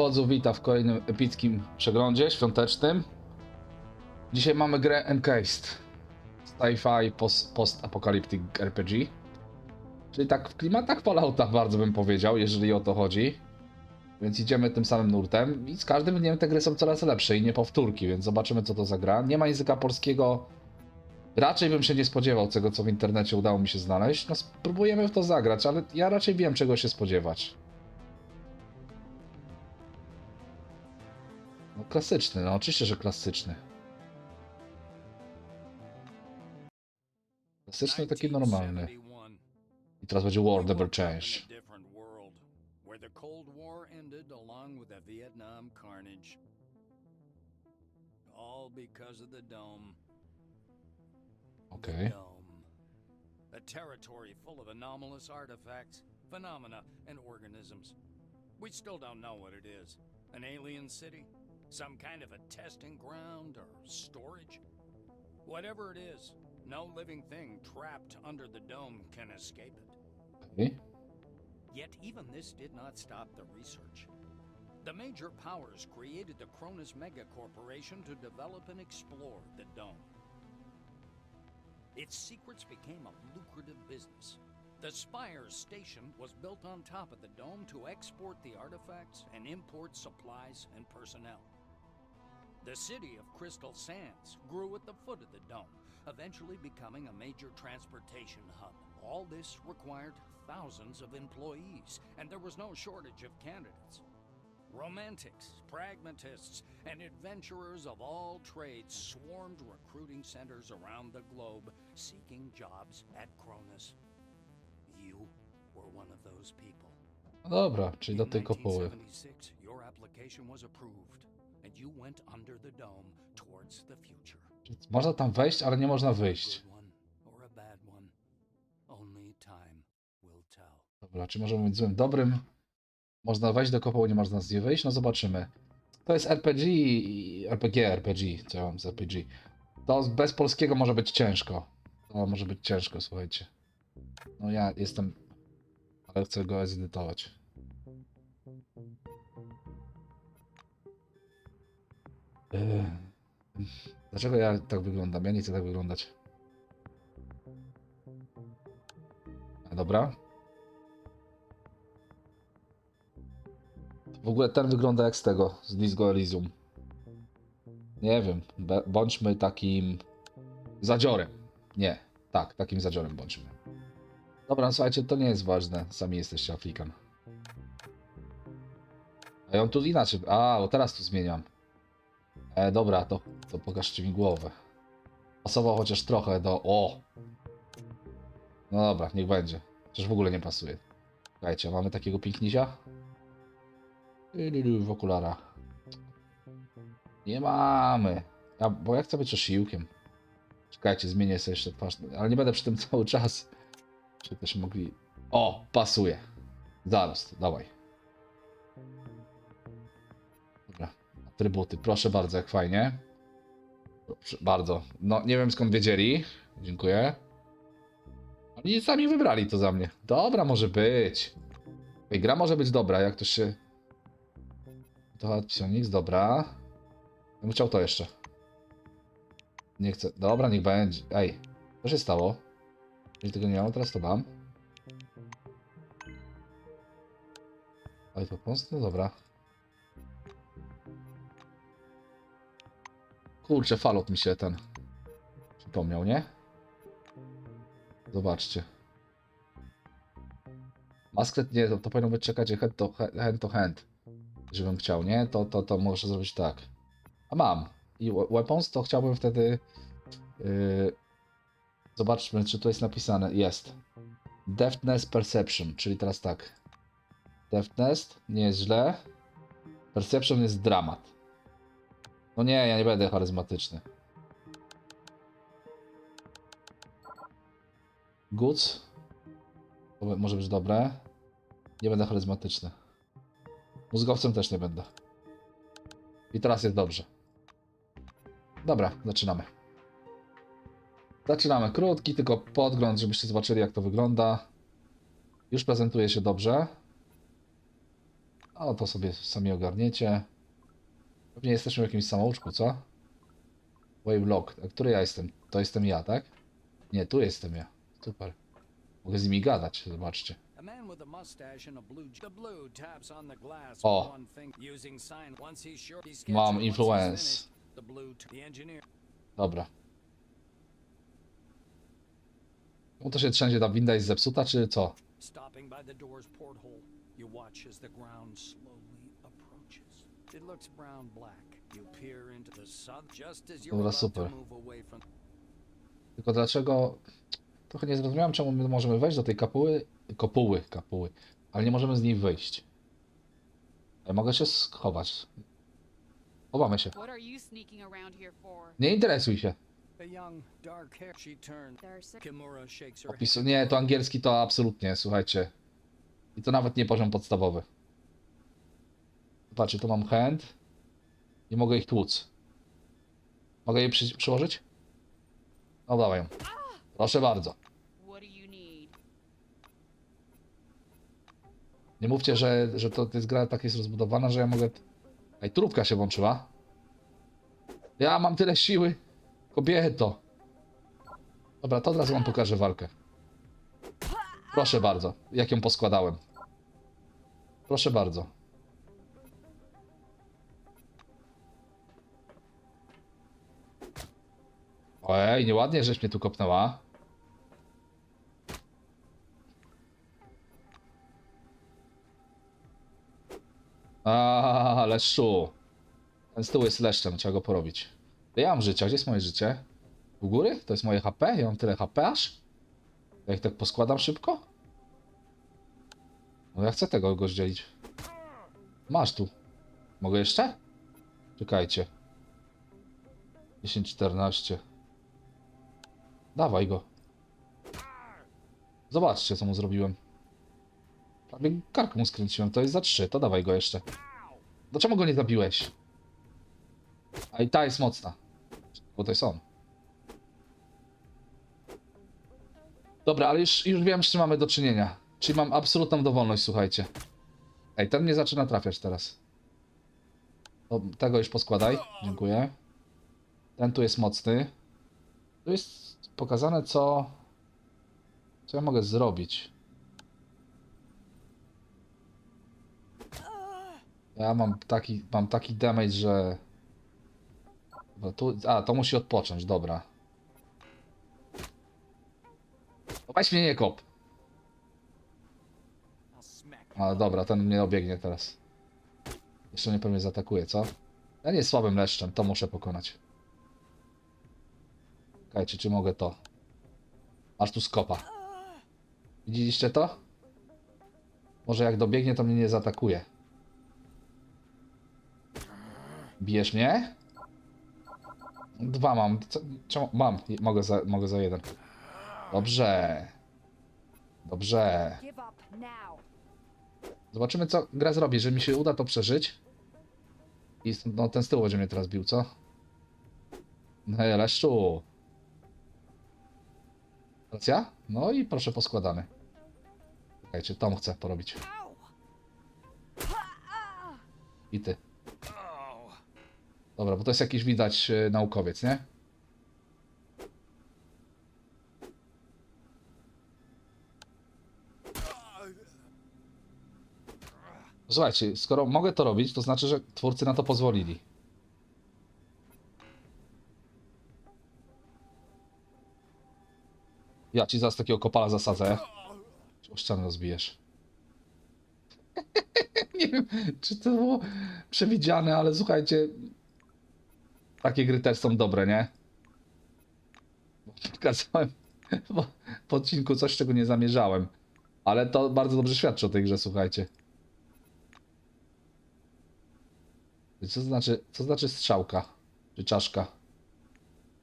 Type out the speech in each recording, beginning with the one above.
Wodzu wita w kolejnym epickim przeglądzie świątecznym. Dzisiaj mamy grę Encased. Sci-fi post- post-apocalyptic RPG. Czyli tak w klimatach Fallouta bardzo bym powiedział, jeżeli o to chodzi. Więc idziemy tym samym nurtem i z każdym dniem te gry są coraz lepsze i nie powtórki, więc zobaczymy co to za gra. Nie ma języka polskiego. Raczej bym się nie spodziewał tego, co w internecie udało mi się znaleźć. No spróbujemy w to zagrać, ale ja raczej wiem, czego się spodziewać. Klasyczny, no oczywiście, że klasyczny. Klasyczny taki normalny. 1971. I teraz będzie War Never Change. Dome. A territory full of anomalous artifacts, phenomena, and organisms. We still don't know what it is. An alien city? Some kind of a testing ground or storage? Whatever it is, no living thing trapped under the dome can escape it. Okej. Yet even this did not stop the research. The major powers created the Cronus Mega Corporation to develop and explore the dome. Its secrets became a lucrative business. The Spire station was built on top of the dome to export the artifacts and import supplies and personnel. The city of Crystal Sands grew at the foot of the dome, eventually becoming a major transportation hub. All this required thousands of employees, and there was no shortage of candidates. Romantics, pragmatists, and adventurers of all trades swarmed recruiting centers around the globe seeking jobs at Cronus. You were one of those people. Dobra, czyli do tej kopuły. your application was approved, Można tam wejść, ale nie można wyjść. Dobra, czy możemy być złym, dobrym? Można wejść do kopuły, nie można z niej wyjść? No zobaczymy. To jest RPG i RPG, RPG, co ja mam z RPG. To bez polskiego może być ciężko. To może być ciężko, słuchajcie. No ja jestem, ale chcę go zedytować. Yy. Dlaczego ja tak wyglądam? Ja nie chcę tak wyglądać. A, Dobra. W ogóle ten wygląda jak z tego, z Disco Elysium. Nie wiem, bądźmy takim zadziorem. Nie, tak, takim zadziorem bądźmy. Dobra, no słuchajcie, to nie jest ważne, sami jesteście Afrikan. A on tu inaczej, a, bo teraz tu zmieniam. E, dobra, to, to pokażcie mi głowę. Pasował chociaż trochę do, o! No dobra, niech będzie. Chociaż w ogóle nie pasuje. Słuchajcie, mamy takiego pięknisia. Tylilu, W okularach. Nie mamy. Ja, bo ja chcę być osiłkiem. Czekajcie, zmienię sobie jeszcze twarz. Ale nie będę przy tym cały czas. Czy też mogli... O, pasuje. Zaraz, dawaj. Dobra, atrybuty. Proszę bardzo, jak fajnie. Proszę bardzo. No, nie wiem skąd wiedzieli. Dziękuję. Oni sami wybrali to za mnie. Dobra, może być. Ej, gra może być dobra, jak to się... To Psionix, dobra. Ja bym chciał to jeszcze. Nie chcę. Dobra, niech będzie. Ej, co się stało? Jeżeli tego nie miałem, teraz to mam. Ale to pomst? No dobra. Kurczę, falot mi się ten przypomniał, nie? Zobaczcie. Masklet nie, to, to powinno być czekać hand to hand, to hand. Żebym chciał, nie? To, to, to muszę zrobić tak. A mam. I we- weapons to chciałbym wtedy. Yy, zobaczmy, czy tu jest napisane. Jest. Deftness Perception, czyli teraz tak. Deftness nie jest źle. Perception jest dramat. No nie, ja nie będę charyzmatyczny. Goods. To może być dobre. Nie będę charyzmatyczny. Mózgowcem też nie będę. I teraz jest dobrze. Dobra, zaczynamy. Zaczynamy. Krótki tylko podgląd, żebyście zobaczyli jak to wygląda. Już prezentuje się dobrze. O, to sobie sami ogarniecie. Pewnie jesteśmy w jakimś samouczku, co? Wave lock. A który ja jestem? To jestem ja, tak? Nie, tu jestem ja. Super. Mogę z nimi gadać, zobaczcie. A man with a mustache and a blue. The blue taps on the glass O. one finger using sign. Once he's sure he's once he's influence. finished, The blue. T- the engineer. Dobra. No to się trzęsie, ta winda jest zepsuta, czy co? Stopping by the door's porthole, you watch as the ground slowly. It looks brown black. You peer into the sun just as you're Dobra, about super. to move away from. Tylko dlaczego... Trochę nie zrozumiałem, czemu my możemy wejść do tej kapuły... Kopuły, kapuły. Ale nie możemy z niej wyjść. Ja mogę się schować. Chowamy się. What are you sneaking around here for? Nie interesuj się. A young, dark hair. She turned. There are six Kimura shakes her Opisu... Nie, to angielski to absolutnie, słuchajcie. I to nawet nie poziom podstawowy. Zobaczcie, tu mam hand. I mogę ich tłuc. Mogę je przy... przyłożyć? No dawaj ją. Proszę bardzo. Nie mówcie, że, że to jest gra tak jest rozbudowana, że ja mogę... Ej, trubka się włączyła. Ja mam tyle siły. Kobieto. Dobra, to od razu wam pokażę walkę. Proszę bardzo, jak ją poskładałem. Proszę bardzo. Ojej, nieładnie, żeś mnie tu kopnęła. A, leszczu. Ten stół jest leszczem, trzeba go porobić. Ja mam życia, gdzie jest moje życie? U góry? To jest moje HP? Ja mam tyle HP aż? Ja ich tak poskładam szybko? No ja chcę tego go zdzielić. Masz tu. Mogę jeszcze? Czekajcie. 10, 14. Dawaj go. Zobaczcie, co mu zrobiłem. Prawie kark mu skręciłem. To jest za 3. To dawaj go jeszcze. Dlaczego go nie zabiłeś? A i ta jest mocna. Bo to jest on. Dobra, ale już, już wiem, z czym mamy do czynienia. Czyli mam absolutną dowolność, słuchajcie. Ej, ten mnie zaczyna trafiać teraz. O, tego już poskładaj. Dziękuję. Ten tu jest mocny. Tu jest pokazane, co... Co ja mogę zrobić. Ja mam taki, mam taki damage, że... Tu, a, to musi odpocząć, dobra. Weź mnie nie kop. Ale dobra, ten mnie obiegnie teraz. Jeszcze mnie pewnie zaatakuje, co? Ja nie jest słabym leszczem, to muszę pokonać. Czekajcie, czy mogę to? Masz tu skopa. Widzieliście to? Może jak dobiegnie, to mnie nie zaatakuje. Bijesz mnie? Dwa mam. Co? Mam. Mogę za, mogę za jeden. Dobrze. Dobrze. Zobaczymy, co gra zrobi. Że mi się uda to przeżyć. I no, ten z tyłu będzie mnie teraz bił, co? Hej, leszczu. Racja? No i proszę poskładany. Czekajcie, Tom chce porobić. I ty. Dobra, bo to jest jakiś widać e, naukowiec, nie? Słuchajcie, skoro mogę to robić, to znaczy, że twórcy na to pozwolili. Ja ci zaraz takiego kopala zasadzę. O ścianę rozbijesz. Nie wiem, czy to było przewidziane, ale słuchajcie, takie gry też są dobre, nie? Pokazałem w, odcinku coś, czego nie zamierzałem. Ale to bardzo dobrze świadczy o tej grze, słuchajcie. Co znaczy, co znaczy strzałka? Czy czaszka?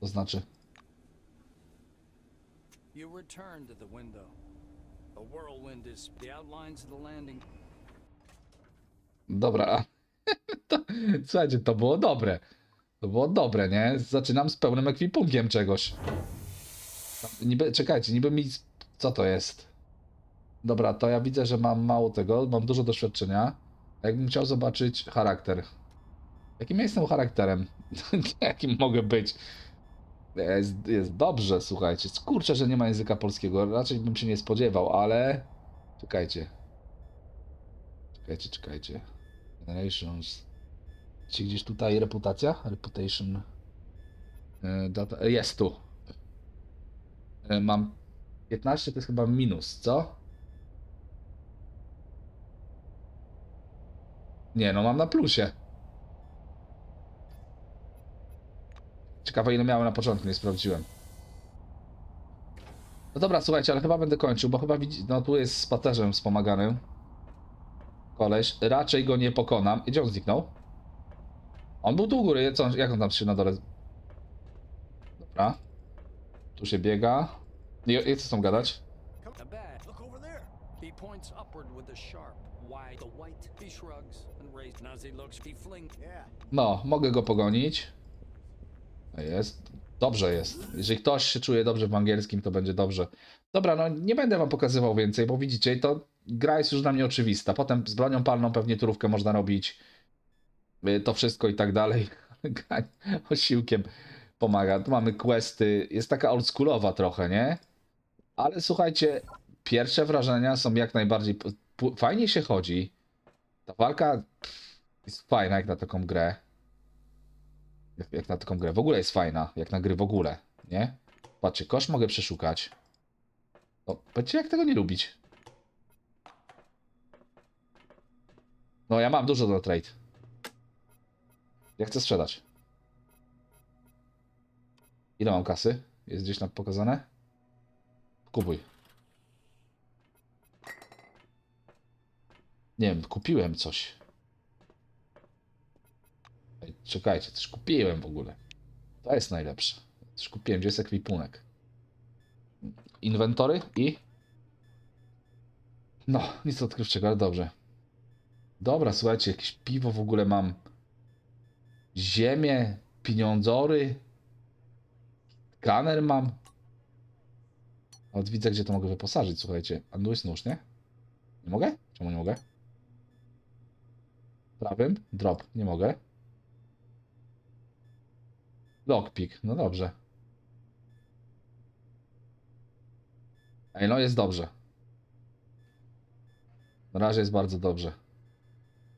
To znaczy. You return to the window. A whirlwind is the outlines of the landing. Dobra. To, słuchajcie, to było dobre. To było dobre, nie? Zaczynam z pełnym ekwipunkiem czegoś. Niby, czekajcie, niby mi... Co to jest? Dobra, to ja widzę, że mam mało tego, mam dużo doświadczenia. Jakbym chciał zobaczyć charakter. Jakim ja jestem charakterem? Jakim mogę być? Jest, jest dobrze, słuchajcie. Kurczę, że nie ma języka polskiego. Raczej bym się nie spodziewał, ale. Czekajcie. Czekajcie, czekajcie. Generations. Czy gdzieś tutaj reputacja? Reputation. E, Data. e, Jest tu. E, Mam 15 to jest chyba minus, co? Nie, no mam na plusie. Ciekawe ile miałem na początku, nie sprawdziłem. No dobra, słuchajcie, ale chyba będę kończył, bo chyba widzi... No tu jest z paterzem wspomaganym. Koleś. Raczej go nie pokonam. Gdzie on zniknął? On był tu u góry, co on, jak on tam się na dole... Dobra. Tu się biega. I, i co chcą gadać? A bad. Look over there. He points upward with a sharp, wide, the white. He shrugs and raises. And as he looks, he flings. Yeah. No, mogę go pogonić. Jest. Dobrze jest. Jeżeli ktoś się czuje dobrze w angielskim, to będzie dobrze. Dobra, no nie będę wam pokazywał więcej, bo widzicie, to gra jest już dla mnie oczywista. Potem z bronią palną pewnie turówkę można robić. Y, To wszystko i tak dalej. Osiłkiem pomaga. Tu mamy questy. Jest taka oldschoolowa trochę, nie? Ale słuchajcie, pierwsze wrażenia są jak najbardziej... Fajnie się chodzi. Ta walka jest fajna jak na taką grę. Jak, jak na taką grę. W ogóle jest fajna, jak na gry w ogóle, nie? Patrzcie, kosz mogę przeszukać. O, powiedzcie, jak tego nie lubić. No, ja mam dużo do trade. Ja chcę sprzedać. Ile mam kasy? Jest gdzieś tam pokazane? Kupuj. Nie wiem, kupiłem coś. Czekajcie, też kupiłem w ogóle. To jest najlepsze. Też kupiłem, gdzie jest ekwipunek. Inwentory i... No, nic odkrywczego, ale dobrze. Dobra, słuchajcie, jakieś piwo w ogóle mam. Ziemię, pieniądzory. Skaner mam. Od widzę, gdzie to mogę wyposażyć, słuchajcie. Anduis nóż, nie? Nie mogę? Czemu nie mogę? Prawym? Drop. Nie mogę. Lockpick. No dobrze. Ej, no jest dobrze. Na razie jest bardzo dobrze.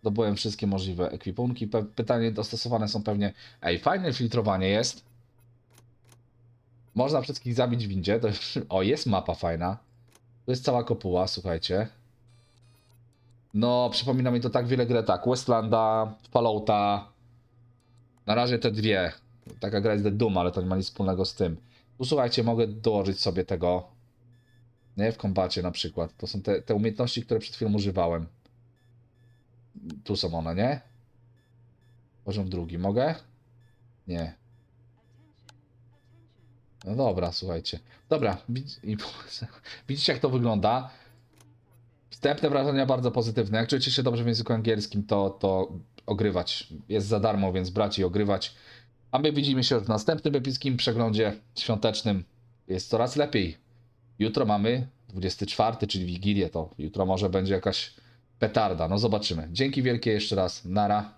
Zdobyłem wszystkie możliwe ekwipunki. Pe pytanie dostosowane są pewnie... Ej, fajne filtrowanie jest. Można wszystkich zabić w windzie. To... O, jest mapa fajna. Tu jest cała kopuła, słuchajcie. No, przypomina mi to tak wiele grę, tak. Westlanda, Fallouta. Na razie te dwie. Taka gra jest The Doom, ale to nie ma nic wspólnego z tym. Tu słuchajcie, mogę dołożyć sobie tego. Nie, w kombacie na przykład. To są te, te umiejętności, które przed chwilą używałem. Tu są one, nie? Poziom drugi. Mogę? Nie. No dobra, słuchajcie. Dobra, widzicie jak to wygląda. Wstępne wrażenia bardzo pozytywne. Jak czujecie się dobrze w języku angielskim, to, to ogrywać. Jest za darmo, więc brać i ogrywać. A my widzimy się w następnym epickim przeglądzie świątecznym. Jest coraz lepiej. Jutro mamy 24, czyli Wigilię. To jutro może będzie jakaś petarda. No zobaczymy. Dzięki wielkie jeszcze raz. Nara.